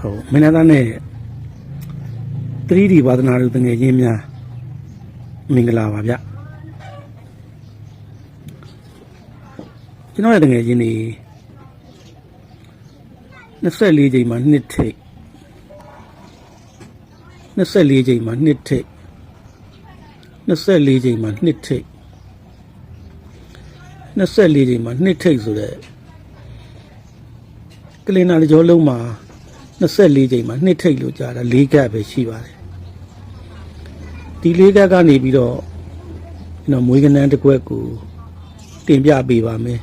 ဟုတ်မင်းသားနဲ့ 3D ဝါသနာတို့တငယ်ချင်းများမင်္ဂလာပါဗျကျွန်တော်ရဲ့တငယ်ချင်းတွေ24ချိန်မှာနှစ်ထိပ်24ချိန်မှာနှစ်ထိပ်24ချိန်မှာနှစ်ထိပ်24ချိန်မှာနှစ်ထိပ်ဆိုတဲ့ကလင်နာတကြောလုံးမှာ 24ချိန်မှာနှစ်ထိပ်လို့ကြားတာ၄ကပ်ပဲရှိပါတယ်ဒီ၄ကပ်ကနေပြီးတော့ကျွန်တော်မွေးကနန်းတစ်ခွက်ကိုတင်ပြပေးပါမယ်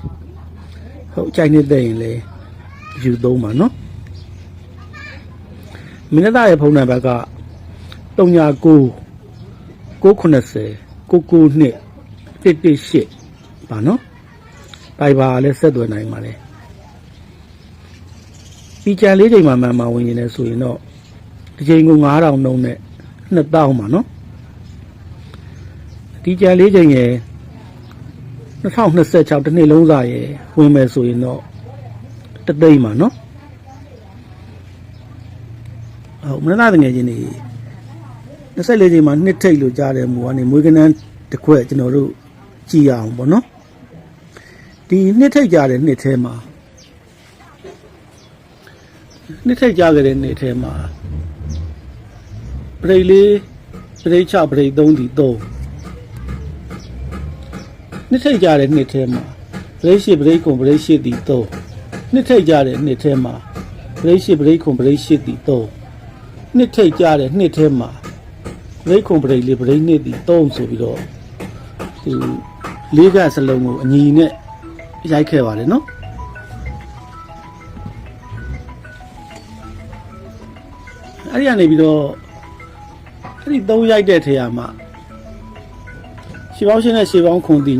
ဟုတ်ကြိုက်နေတဲ့ရင်လည်းယူသုံးပါနော်မင်းသားရဲ့ဖုန်းနံပါတ်က39 990 992 118ပါနော်ပိုင်ပါလည်းဆက်သွယ်နိုင်ပါလေ ဒီကြံလေးချိန်မှာမှန်မှဝင်နေတယ်ဆိုရင်တော့ဒီချိန်ကို9000နှုန်းနဲ့2000ပါနော်ဒီကြံလေးချိန်ရဲ့2026တစ်နှစ်လုံးစာရဲ့ဝင်မယ်ဆိုရင်တော့တသိန်းပါနော်ဟုတ်မနသားတငယ်ချင်းနေ24ချိန်မှာနှစ်ထိတ်လို့ကြားတယ်မူကနေမွေးကနန်းတစ်ခွက်ကျွန်တော်တို့ကြည်ရအောင်ပေါ့နော်ဒီနှစ်ထိတ်ကြတဲ့နှစ်ထဲမှာ နှစ်ထိတ်ကြခဲ့တဲ့နှစ်ထဲမှာပရိတ်လေးပရိတ်6ပရိတ်3ဒီ3နှစ်ထိတ်ကြတဲ့နှစ်ထဲမှာပရိတ်8ပရိတ်9ပရိတ်8ဒီ3နှစ်ထိတ်ကြတဲ့နှစ်ထဲမှာပရိတ်8ပရိတ်9ပရိတ်8ဒီ3နှစ်ထိတ်ကြတဲ့နှစ်ထဲမှာပရိတ်9ပရိတ်4ပရိတ်2ဒီ3ဆိုပြီးတော့ဒီလေးကစလုံးကိုအညီနဲ့ရိုက်ခဲ့ပါတယ်နော် အဲ့ဒီကနေပြီးတော့အဲ့ဒီသုံးရိုက်တဲ့ထေရမှာရှေးပေါင်းရှင်းနဲ့ရှေးပေါင်းခွန်ဒီ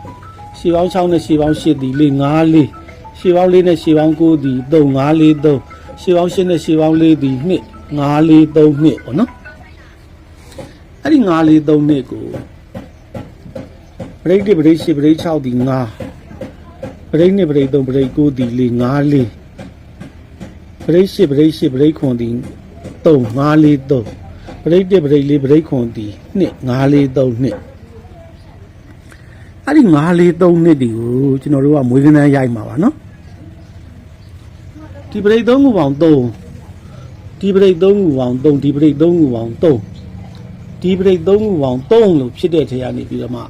9ရှေးပေါင်း6နဲ့ရှေးပေါင်း8ဒီ4 5 4ရှေးပေါင်း4နဲ့ရှေးပေါင်း9ဒီ3 5 4 3ရှေးပေါင်း8နဲ့ရှေးပေါင်း4ဒီ2 5 4 3 2ပေါ့နော်အဲ့ဒီ5 4 3 2ကိုပရိတ်1ပရိတ်8ပရိတ်6ဒီ9ပရိတ်2ပရိတ်3ပရိတ်9ဒီ4 5 4ပရိတ်8ပရိတ်8ပရိတ်ခွန်ဒီ 3 5 4 3ပရိတ်1ပရိတ်4ပရိတ်ခွန်ဒီ2 5 4 3 2အဲ့ဒီ9 4 3နှစ်ဒီကိုကျွန်တော်တို့ကမွေးကနန်းရိုက်မှာပါနော်ဒီပရိတ်3ခုပေါင်း3ဒီပရိတ်3ခုပေါင်း3ဒီပရိတ်3ခုပေါင်း3ဒီပရိတ်3ခုပေါင်း3လို့ဖြစ်တဲ့ထဲကနေပြီးတော့မှ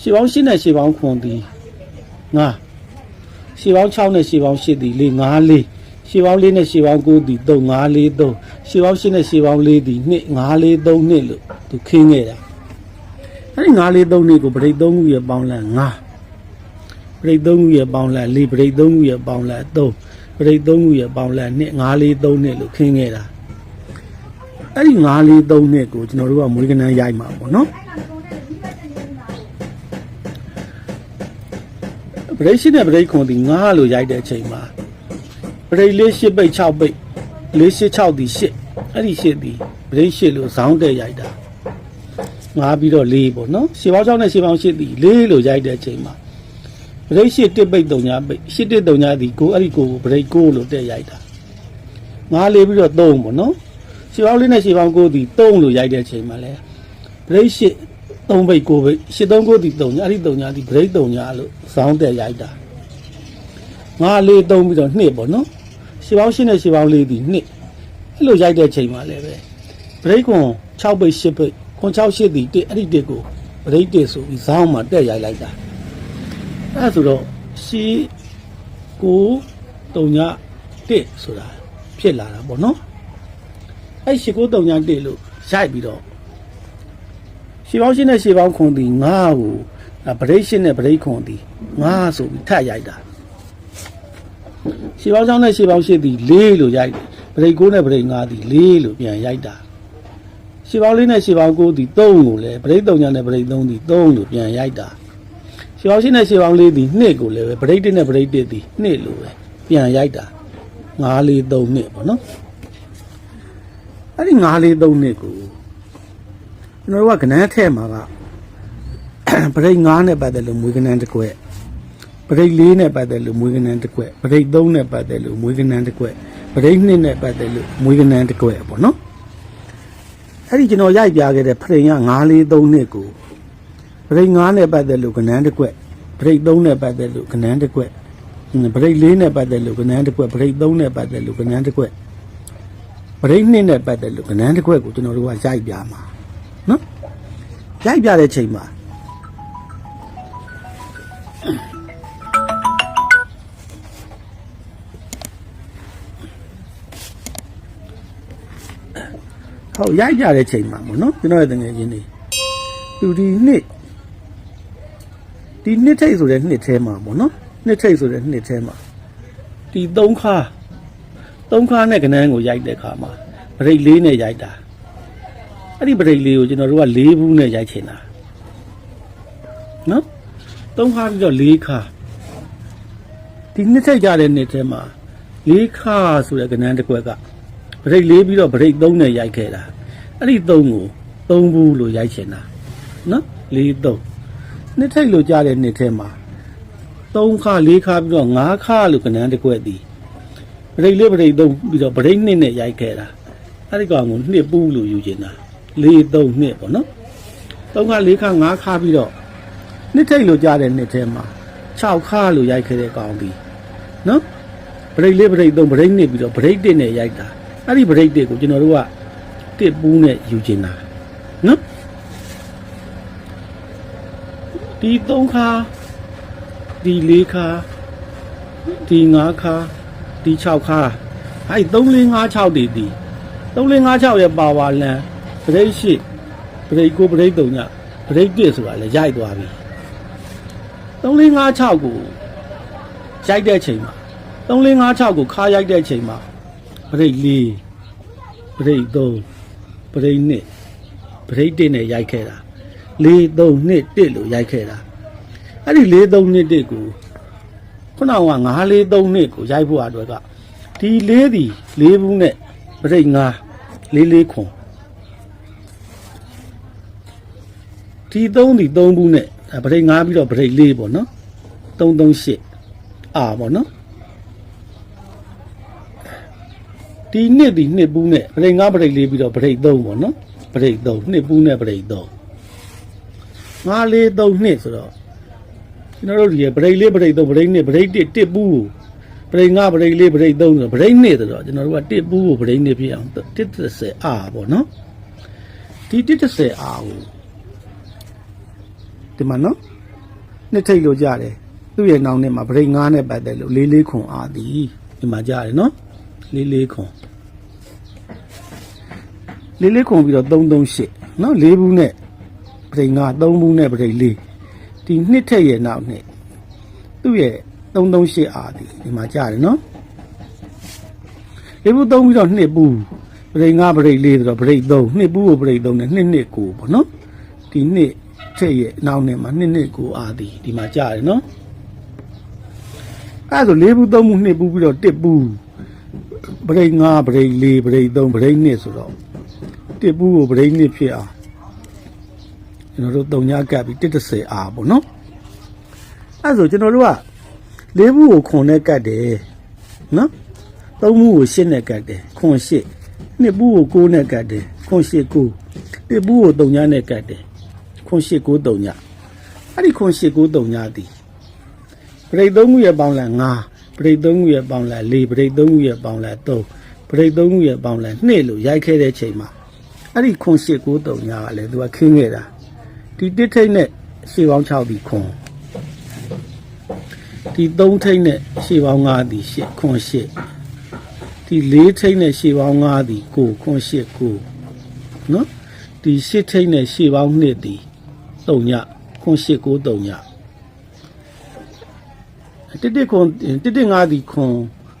ရှေးပေါင်း8နဲ့ရှေးပေါင်း9ဒီ9ရှေးပေါင်း6နဲ့ရှေးပေါင်း8ဒီ4 5 4 ရှေးပေါင်း4နဲ့ရှေးပေါင်း9ဒီ3 5 4 3ရှေးပေါင်း8နဲ့ရှေးပေါင်း4ဒီ2 5 4 3နှစ်လို့သူခင်းခဲ့တာအဲ့ဒီ9လေး3နှစ်ကိုပရိတ်3ခုရဲ့ပေါင်းလဲ9ပရိတ်3ခုရဲ့ပေါင်းလဲ4ပရိတ်3ခုရဲ့ပေါင်းလဲ3ပရိတ်3ခုရဲ့ပေါင်းလဲ2 9လေး3နှစ်လို့ခင်းခဲ့တာအဲ့ဒီ9လေး3နှစ်ကိုကျွန်တော်တို့ကမွေးကနန်းရိုက်မှာပေါ့နော်ပရိတ်ရှိတဲ့ပရိတ်ခွန်ဒီ9လို့ရိုက်တဲ့အချိန်မှာ ပရိတ်လေး8ပိတ်6ပိတ်4 8 6ဒီ8အဲ့ဒီ8ဒီပရိတ်8လို့ဇောင်းတဲ့ရိုက်တာငါပြီးတော့၄ပေါ့နော်ရှေးပေါင်း6နဲ့ရှေးပေါင်း8ဒီ၄လို့ရိုက်တဲ့အချိန်မှာဘရိတ်8တစ်ပိတ်3ညာပိတ်8တစ်3ညာဒီကိုအဲ့ဒီကိုဘရိတ်9လို့တက်ရိုက်တာငါလေးပြီးတော့3ပေါ့နော်ရှေးပေါင်းလေးနဲ့ရှေးပေါင်း9ဒီ3လို့ရိုက်တဲ့အချိန်မှာလဲဘရိတ်8 3ပိတ်9ပိတ်8 3 9ဒီ3ညာအဲ့ဒီ3ညာဒီဘရိတ်3ညာလို့ဇောင်းတက်ရိုက်တာငါလေး3ပြီးတော့2ပေါ့နော် ရှေးပေါင်း8နဲ့ရှေးပေါင်း4ဒီ2အဲ့လိုရိုက်တဲ့အချိန်မှာလဲပဲဘရိတ်ကွန်6ပိတ်8ပိတ်ခွန်6 8ဒီ1အဲ့ဒီ1ကိုပရိတ်1ဆိုပြီးဇောင်းမှာတက်ရိုက်လိုက်တာအဲ့ဒါဆိုတော့ရှီကိုတုံည1ဆိုတာဖြစ်လာတာပေါ့နော်အဲ့ရှီကိုတုံည1လို့ရိုက်ပြီးတော့ရှီပေါင်းရှင်းနဲ့ရှီပေါင်းခွန်ဒီ9ကိုအဲ့ပရိတ်ရှင်းနဲ့ပရိတ်ခွန်ဒီ9ဆိုပြီးထပ်ရိုက်တာ ရှီပေါင်း6နဲ့ရှီပေါင်း8ဒီ4လို့ရိုက်တယ်ပရိတ်9နဲ့ပရိတ်9ဒီ4လို့ပြန်ရိုက်တာရှေးပေါင်းလေးနဲ့ရှေးပေါင်း9ဒီ3ကိုလည်းပရိတ်3ညာနဲ့ပရိတ်3ဒီ3လို့ပြန်ရိုက်တာရှေးပေါင်းရှင်းနဲ့ရှေးပေါင်းလေးဒီ2ကိုလည်းပဲပရိတ်1နဲ့ပရိတ်1ဒီ2လို့ပဲပြန်ရိုက်တာ9 4 3နှစ်ပေါ့နော်အဲ့ဒီ9 4 3နှစ်ကိုကျွန်တော်တို့ကကနန်းထဲမှာကပရိတ်9နဲ့ပတ်သက်လို့မွေးကနန်းတစ်ခွက် ပရိတ်လေးနဲ့ပတ်သက်လို့မွေးကနန်းတစ်ခွက်ပရိတ်သုံးနဲ့ပတ်သက်လို့မွေးကနန်းတစ်ခွက်ပရိတ်နှစ်နဲ့ပတ်သက်လို့မွေးကနန်းတစ်ခွက်ပေါ့နော်အဲ့ဒီကျွန်တော်ရိုက်ပြခဲ့တဲ့ဖရိန်က943နှစ်ကိုပရိတ်9နဲ့ပတ်သက်လို့ကနန်းတစ်ခွက်ပရိတ်3နဲ့ပတ်သက်လို့ကနန်းတစ်ခွက်ပရိတ်4နဲ့ပတ်သက်လို့ကနန်းတစ်ခွက်ပရိတ်3နဲ့ပတ်သက်လို့ကနန်းတစ်ခွက်ပရိတ်2နဲ့ပတ်သက်လို့ကနန်းတစ်ခွက်ကိုကျွန်တော်တို့ကရိုက်ပြမှာနော်ရိုက်ပြတဲ့ချိန်မှာ ဟုတ်ရိုက်ကြတဲ့ချိန်မှာပေါ့နော်ကျွန်တော်ရဲ့တငယ်ချင်းတွေသူဒီနှစ်ဒီနှစ်ထိတ်ဆိုတဲ့နှစ်ထဲမှာပေါ့နော်နှစ်ထိတ်ဆိုတဲ့နှစ်ထဲမှာဒီသုံးခါသုံးခါနဲ့ကနန်းကိုရိုက်တဲ့ခါမှာဗရိတ်လေးနဲ့ရိုက်တာအဲ့ဒီဗရိတ်လေးကိုကျွန်တော်တို့က၄ဘူးနဲ့ရိုက်ချင်တာနော်သုံးခါပြီးတော့၄ခါဒီနှစ်ထိတ်ကြတဲ့နှစ်ထဲမှာ၄ခါဆိုတဲ့ကနန်းတစ်ခွက်က ဗရိတ်လေးပြီးတော့ဗရိတ်3နဲ့ရိုက်ခဲ့တာအဲ့ဒီ3ကို3ဘူးလို့ရိုက်ချင်တာနော်4 3နှစ်ထိတ်လို့ကြားတဲ့နှစ်ထဲမှာ3ခါ4ခါပြီးတော့5ခါလို့ကနန်းတစ်ခွက်သည်ဗရိတ်လေးဗရိတ်3ပြီးတော့ဗရိတ်2နဲ့ရိုက်ခဲ့တာအဲ့ဒီကောင်ကိုနှစ်ပူးလို့ယူချင်တာ4 3နှစ်ပေါ့နော်3ခါ4ခါ5ခါပြီးတော့နှစ်ထိတ်လို့ကြားတဲ့နှစ်ထဲမှာ6ခါလို့ရိုက်ခဲ့တဲ့ကောင်သည်နော်ဗရိတ်လေးဗရိတ်သုံးဗရိတ်နှစ်ပြီးတော့ဗရိတ်တစ်နဲ့ရိုက်တာ အဲ့ဒီဗရိတ်တစ်ကိုကျွန်တော်တို့ကတစ်ပူးနဲ့ယူကျင်တာနော်ဒီသုံးခါဒီလေးခါဒီငါးခါဒီ6ခါအဲ့3 4 5 6ဒီဒီ3 4 5 6ရဲ့ပါဝါလန်ဗရိတ်ရှိဗရိတ်ကိုဗရိတ်တုံညဗရိတ်တစ်ဆိုတာလည်းရိုက်သွားပြီ3 4 5 6ကိုရိုက်တဲ့ချိန်မှာ3 4 5 6ကိုခါရိုက်တဲ့ချိန်မှာ ပရိတ်4ပရိတ်3ပရိတ်2ပရိတ်1နဲ့ရိုက်ခဲ့တာ4 3 2 1လို့ရိုက်ခဲ့တာအဲ့ဒီ4 3 2 1ကိုခုနက9 4 3 2ကိုရိုက်ဖို့အတွက်ကဒီ4ဒီ4ဘူးနဲ့ပရိတ်5 4 4ခွန်ဒီ3ဒီ3ဘူးနဲ့ဒါပရိတ်5ပြီးတော့ပရိတ်4ပေါ့နော်3 3 8အာပေါ့နော် ဒီနှစ်ဒီနှစ်ပူးနဲ့ဗရိတ်ငါးဗရိတ်လေးပြီးတော့ဗရိတ်သုံးပေါ့နော်ဗရိတ်သုံးနှစ်ပူးနဲ့ဗရိတ်သုံးငါးလေးသုံးနှစ်ဆိုတော့ကျွန်တော်တို့ဒီဗရိတ်လေးဗရိတ်သုံးဗရိတ်နှစ်ဗရိတ်တစ်တစ်ပူးကိုဗရိတ်ငါးဗရိတ်လေးဗရိတ်သုံးဆိုတော့ဗရိတ်နှစ်ဆိုတော့ကျွန်တော်တို့ကတစ်ပူးကိုဗရိတ်နှစ်ဖြစ်အောင်တစ်30အာပေါ့နော်ဒီတစ်30အာကိုဒီမှာနော်နှစ်ထိတ်လို့ကြတယ်သူ့ရဲ့နောင်နဲ့မှာဗရိတ်ငါးနဲ့ပတ်သက်လို့လေးလေးခွန်အာသည်ဒီမှာကြတယ်နော် လေးလေးခွန်လေးလေးခွန်ပြီးတော့338နော်၄ဘူးနဲ့ပရိငါ3ဘူးနဲ့ပရိလေးဒီနှစ်ထက်ရဲ့နောက်နှစ်သူ့ရဲ့338အာဒီဒီမှာကြားတယ်နော်၄ဘူး3ပြီးတော့နှစ်ဘူးပရိငါပရိလေးဆိုတော့ပရိ3နှစ်ဘူးကိုပရိ3နဲ့နှစ်နှစ်ကိုပေါ့နော်ဒီနှစ်ထက်ရဲ့နောက်နှစ်မှာနှစ်နှစ်ကိုအာဒီဒီမှာကြားတယ်နော်အဲ့ဒါဆို၄ဘူး3ဘူးနှစ်ဘူးပြီးတော့1ဘူး ဘူးဗရိတ်5ဗရိတ်4ဗရိတ်3ဗရိတ်2ဆိုတော့တစ်ပူးကိုဗရိတ်2ဖြစ်အောင်ကျွန်တော်တို့တုံညာကပ်ပြီး130အာပေါ့နော်အဲဆိုကျွန်တော်တို့ကလေးဘူးကိုခွန်နဲ့ကတ်တယ်နော်သုံးဘူးကိုရှစ်နဲ့ကတ်တယ်ခွန်ရှစ်နှစ်ဘူးကို9နဲ့ကတ်တယ်ခွန်ရှစ်9တစ်ဘူးကိုတုံညာနဲ့ကတ်တယ်ခွန်ရှစ်9တုံညာအဲ့ဒီခွန်ရှစ်9တုံညာတည်ဗရိတ်3ခုရဲ့ပေါင်းလန်5 ပရိတ်3ခုရဲ့ပေါင်းလဲ4ပရိတ်3ခုရဲ့ပေါင်းလဲ3ပရိတ်3ခုရဲ့ပေါင်းလဲ2လို့ရိုက်ခဲ့တဲ့ချိန်မှာအဲ့ဒီခွန်8 9 3ညာကလည်းသူကခင်းခဲ့တာဒီတစ်ထိတ်နဲ့ရှေ့ပေါင်း6ဒီခွန်ဒီ3ထိတ်နဲ့ရှေ့ပေါင်း5ဒီ8ခွန်8ဒီ4ထိတ်နဲ့ရှေ့ပေါင်း5ဒီ9ခွန်8 9နော်ဒီ8ထိတ်နဲ့ရှေ့ပေါင်း2ဒီ3ညခွန်8 9 3ည တစ်တစ်ခွန်တစ်တစ်ငါးဒီခွန်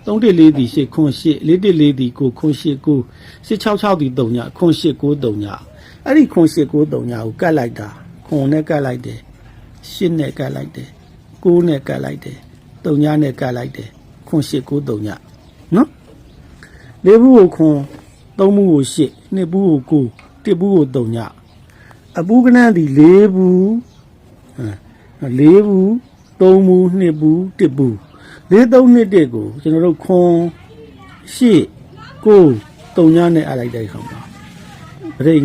သုံးတစ်လေးဒီရှစ်ခွန်ရှစ်လေးတစ်လေးဒီကိုခွန်ရှစ်ကိုရှစ်6 6ဒီ3ညခွန်ရှစ်ကို3ညအဲ့ဒီခွန်ရှစ်ကို3ညကိုကတ်လိုက်တာခွန်နဲ့ကတ်လိုက်တယ်ရှစ်နဲ့ကတ်လိုက်တယ်ကိုနဲ့ကတ်လိုက်တယ်3ညနဲ့ကတ်လိုက်တယ်ခွန်ရှစ်ကို3ညနော်လေးဘူးကိုခွန်သုံးဘူးကိုရှစ်နှစ်ဘူးကိုကိုတစ်ဘူးကို3ညအပူကနန်းဒီလေးဘူးဟမ်လေးဘူး 3ဘူး2ဘူး1ဘူး4 3 2 1ကိုကျွန်တော်တို့ခွန်8 9 3ညနဲ့အားလိုက်တဲ့ခါမှာပရိတ်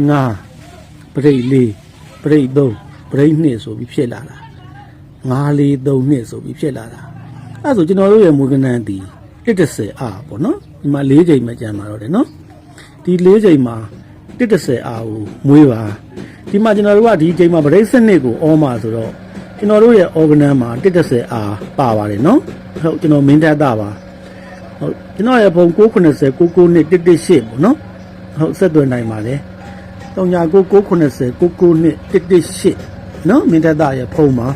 9ပရိတ်4ပရိတ်3ပရိတ်2ဆိုပြီးဖြစ်လာတာ9 4 3 2ဆိုပြီးဖြစ်လာတာအဲ့ဒါဆိုကျွန်တော်တို့ရဲ့မူကနန်တီ130အာပေါ့နော်ဒီမှာ၄ချိန်မှကြံมาတော့တယ်နော်ဒီ၄ချိန်မှာ130အာကိုမွေးပါဒီမှာကျွန်တော်တို့ကဒီချိန်မှာပရိတ်စနစ်ကိုအောမှာဆိုတော့ ကျွန်တော်တို့ရဲ့ organ မှာ130အာပါပါတယ်နော်ဟုတ်ကျွန်တော်မင်းတက်တာပါဟုတ်ကျွန်တော်ရဲ့ဖုန်း990 99နဲ့118ပေါ့နော်ဟုတ်ဆက်သွယ်နိုင်ပါလေ39 990 99နဲ့118နော်မင်းတက်တာရဲ့ဖုန်းမှာ